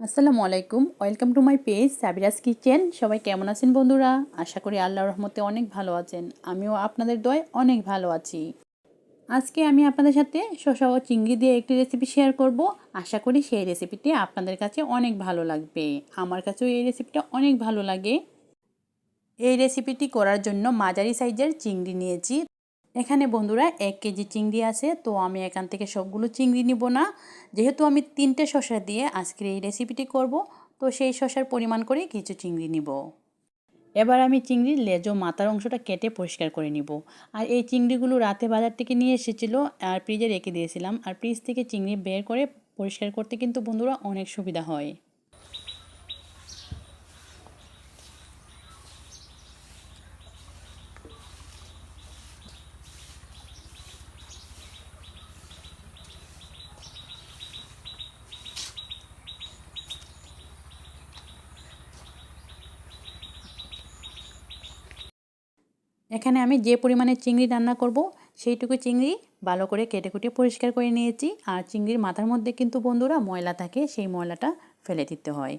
আসসালামু আলাইকুম। Welcome to my page Sabira's kitchen সবাই কেমন আছেন বন্ধুরা? আশা করি আল্লাহর রহমতে অনেক ভালো আছেন। আমিও আপনাদের দয় অনেক ভালো আছি। আজকে আমি আপনাদের সাথে শসা ও চিংড়ি দিয়ে একটি রেসিপি শেয়ার করব। আশা করি সেই রেসিপিটি আপনাদের কাছে অনেক ভালো লাগবে। আমার কাছেও এই রেসিপিটা অনেক ভালো লাগে। এই রেসিপিটি করার জন্য মাঝারি সাইজের চিংড়ি নিয়েছি। এখানে বন্ধুরা এক কেজি চিংড়ি আছে, তো আমি এখান থেকে সবগুলো চিংড়ি নিব না। যেহেতু আমি তিনটে শসা দিয়ে আজকের এই রেসিপিটি করব, তো সেই শসার পরিমাণ করে কিছু চিংড়ি নিব। এবার আমি চিংড়ির লেজ ও মাথার অংশটা কেটে পরিষ্কার করে নিব। আর এই চিংড়িগুলো রাতে বাজার থেকে নিয়ে এসেছিল, আর ফ্রিজে রেখে দিয়েছিলাম। আর ফ্রিজ থেকে চিংড়ি বের করে পরিষ্কার করতে কিন্তু বন্ধুরা অনেক সুবিধা হয়। এখানে আমি যে পরিমাণে চিংড়ি রান্না করব, সেইটুকু চিংড়ি ভালো করে কেটে কুটে পরিষ্কার করে নিয়েছি। আর চিংড়ির মাথার মধ্যে কিন্তু বন্ধুরা ময়লা থাকে, সেই ময়লাটা ফেলে দিতে হয়।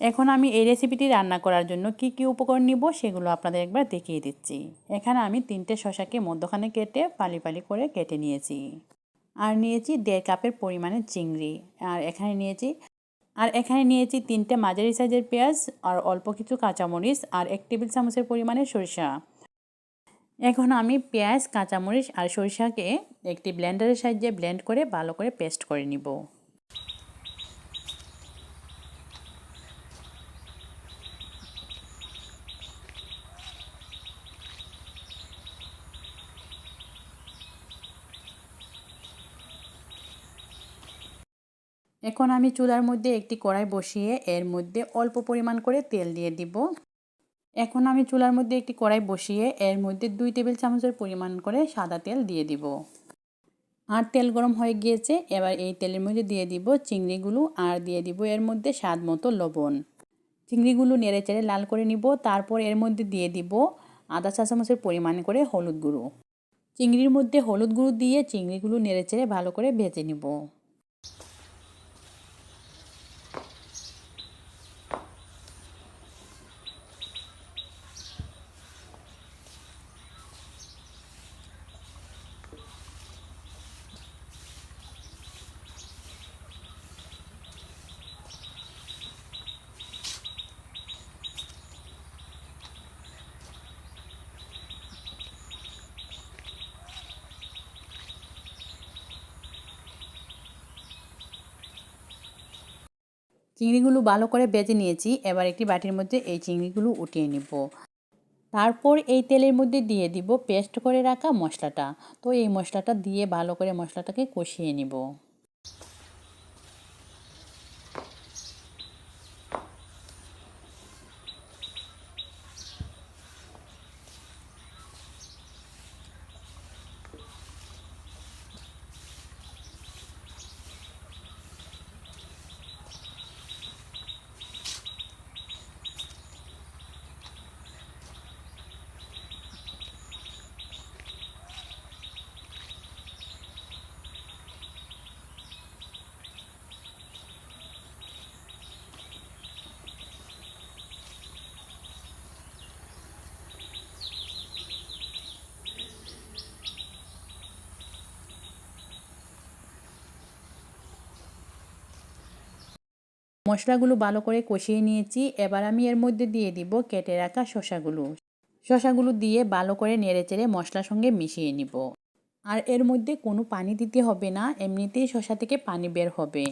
এখন আমি এই রেসিপিটি রান্না করার জন্য কি কি উপকরণ নিব সেগুলো আপনাদের একবার দেখিয়ে দিচ্ছি। এখানে আমি তিনটে শশাকে মধ্যখানে কেটে পালি পালি করে কেটে নিয়েছি। আর নিয়েছি দেড় কাপের পরিমাণে চিংড়ি। আর এখানে নিয়েছি, আর এখানে নিয়েছি তিনটে মাঝারি সাইজের পেঁয়াজ, আর অল্প কিছু কাঁচামরিচ, আর এক টেবিল চামচের পরিমাণে সরিষা। এখন আমি পেঁয়াজ, কাঁচামরিচ আর সরিষাকে একটি ব্লেন্ডারের সাহায্যে ব্লেন্ড করে ভালো করে পেস্ট করে নিব। এখন আমি চুলার মধ্যে একটি কড়াই বসিয়ে এর মধ্যে অল্প পরিমাণ করে তেল দিয়ে দিব। এখন আমি চুলার মধ্যে একটি কড়াই বসিয়ে এর মধ্যে দুই টেবিল চামচের পরিমাণ করে সাদা তেল দিয়ে দিব। আর তেল গরম হয়ে গিয়েছে, এবার এই তেলের মধ্যে দিয়ে দিব চিংড়িগুলো আর দিয়ে দিব এর মধ্যে স্বাদ মতো লবণ। চিংড়িগুলো নেড়ে চেড়ে লাল করে নিব, তারপর এর মধ্যে দিয়ে দিব আদা চা চামচের পরিমাণ করে হলুদ গুঁড়ো। চিংড়ির মধ্যে হলুদ গুঁড়ো দিয়ে চিংড়িগুলো নেড়ে চেড়ে ভালো করে ভেজে নিব। চিংড়িগুলো ভালো করে বেজে নিয়েছি। এবার একটি বাটির মধ্যে এই চিংড়িগুলো উঠিয়ে নিব। তারপর এই তেলের মধ্যে দিয়ে দিব পেস্ট করে রাখা মশলাটা। তো এই মশলাটা দিয়ে ভালো করে মশলাটাকে কষিয়ে নিব। মশলাগুলো ভালো করে কষিয়ে নিয়েছি। এবার আমি এর মধ্যে দিয়ে দিব কেটে রাখা শশাগুলো শশাগুলো দিয়ে ভালো করে নেড়ে চেড়ে মশলার সঙ্গে মিশিয়ে নিব। আর এর মধ্যে কোনো পানি দিতে হবে না, এমনিতেই শশা থেকে পানি বের হবে।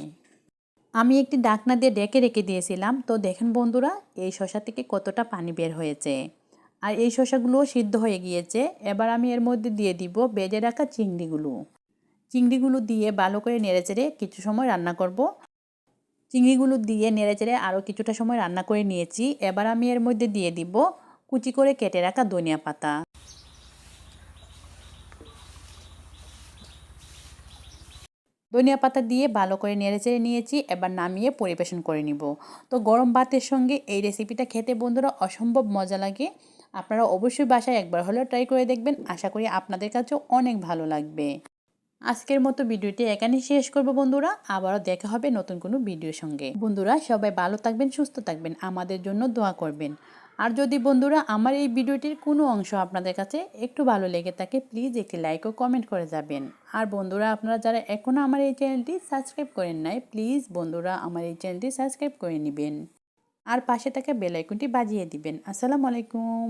আমি একটি ডাকনা দিয়ে ডেকে রেখে দিয়েছিলাম। তো দেখেন বন্ধুরা, এই শশা থেকে কতটা পানি বের হয়েছে। আর এই শশাগুলোও সিদ্ধ হয়ে গিয়েছে। এবার আমি এর মধ্যে দিয়ে দিব বেজে রাখা চিংড়িগুলো। চিংড়িগুলো দিয়ে ভালো করে নেড়ে চেড়ে কিছু সময় রান্না করব। চিংড়িগুলো দিয়ে নেড়ে চেড়ে আরও কিছুটা সময় রান্না করে নিয়েছি। এবার আমি এর মধ্যে দিয়ে দিব কুচি করে কেটে রাখা ধনিয়া পাতা। ধনিয়া পাতা দিয়ে ভালো করে নেড়ে চেড়ে নিয়েছি, এবার নামিয়ে পরিবেশন করে নিব। তো গরম ভাতের সঙ্গে এই রেসিপিটা খেতে বন্ধুরা অসম্ভব মজা লাগে। আপনারা অবশ্যই বাসায় একবার হলেও ট্রাই করে দেখবেন। আশা করি আপনাদের কাছেও অনেক ভালো লাগবে। আজকের মতো ভিডিওটি এখানেই শেষ করব বন্ধুরা। আবারও দেখা হবে নতুন কোনো ভিডিওর সঙ্গে। বন্ধুরা, সবাই ভালো থাকবেন, সুস্থ থাকবেন। আমাদের জন্য দোয়া করবেন। আর যদি বন্ধুরা আমার এই ভিডিওটির কোনো অংশ আপনাদের কাছে একটু ভালো লেগে থাকে প্লিজ একটি লাইক ও কমেন্ট করে যাবেন। আর বন্ধুরা, আপনারা যারা এখনও আমার এই চ্যানেলটি সাবস্ক্রাইব করেন নাই প্লিজ বন্ধুরা আমার এই চ্যানেলটি সাবস্ক্রাইব করে নেবেন। আর পাশে থাকা বেল আইকনটি বাজিয়ে দিবেন। আসসালামু আলাইকুম।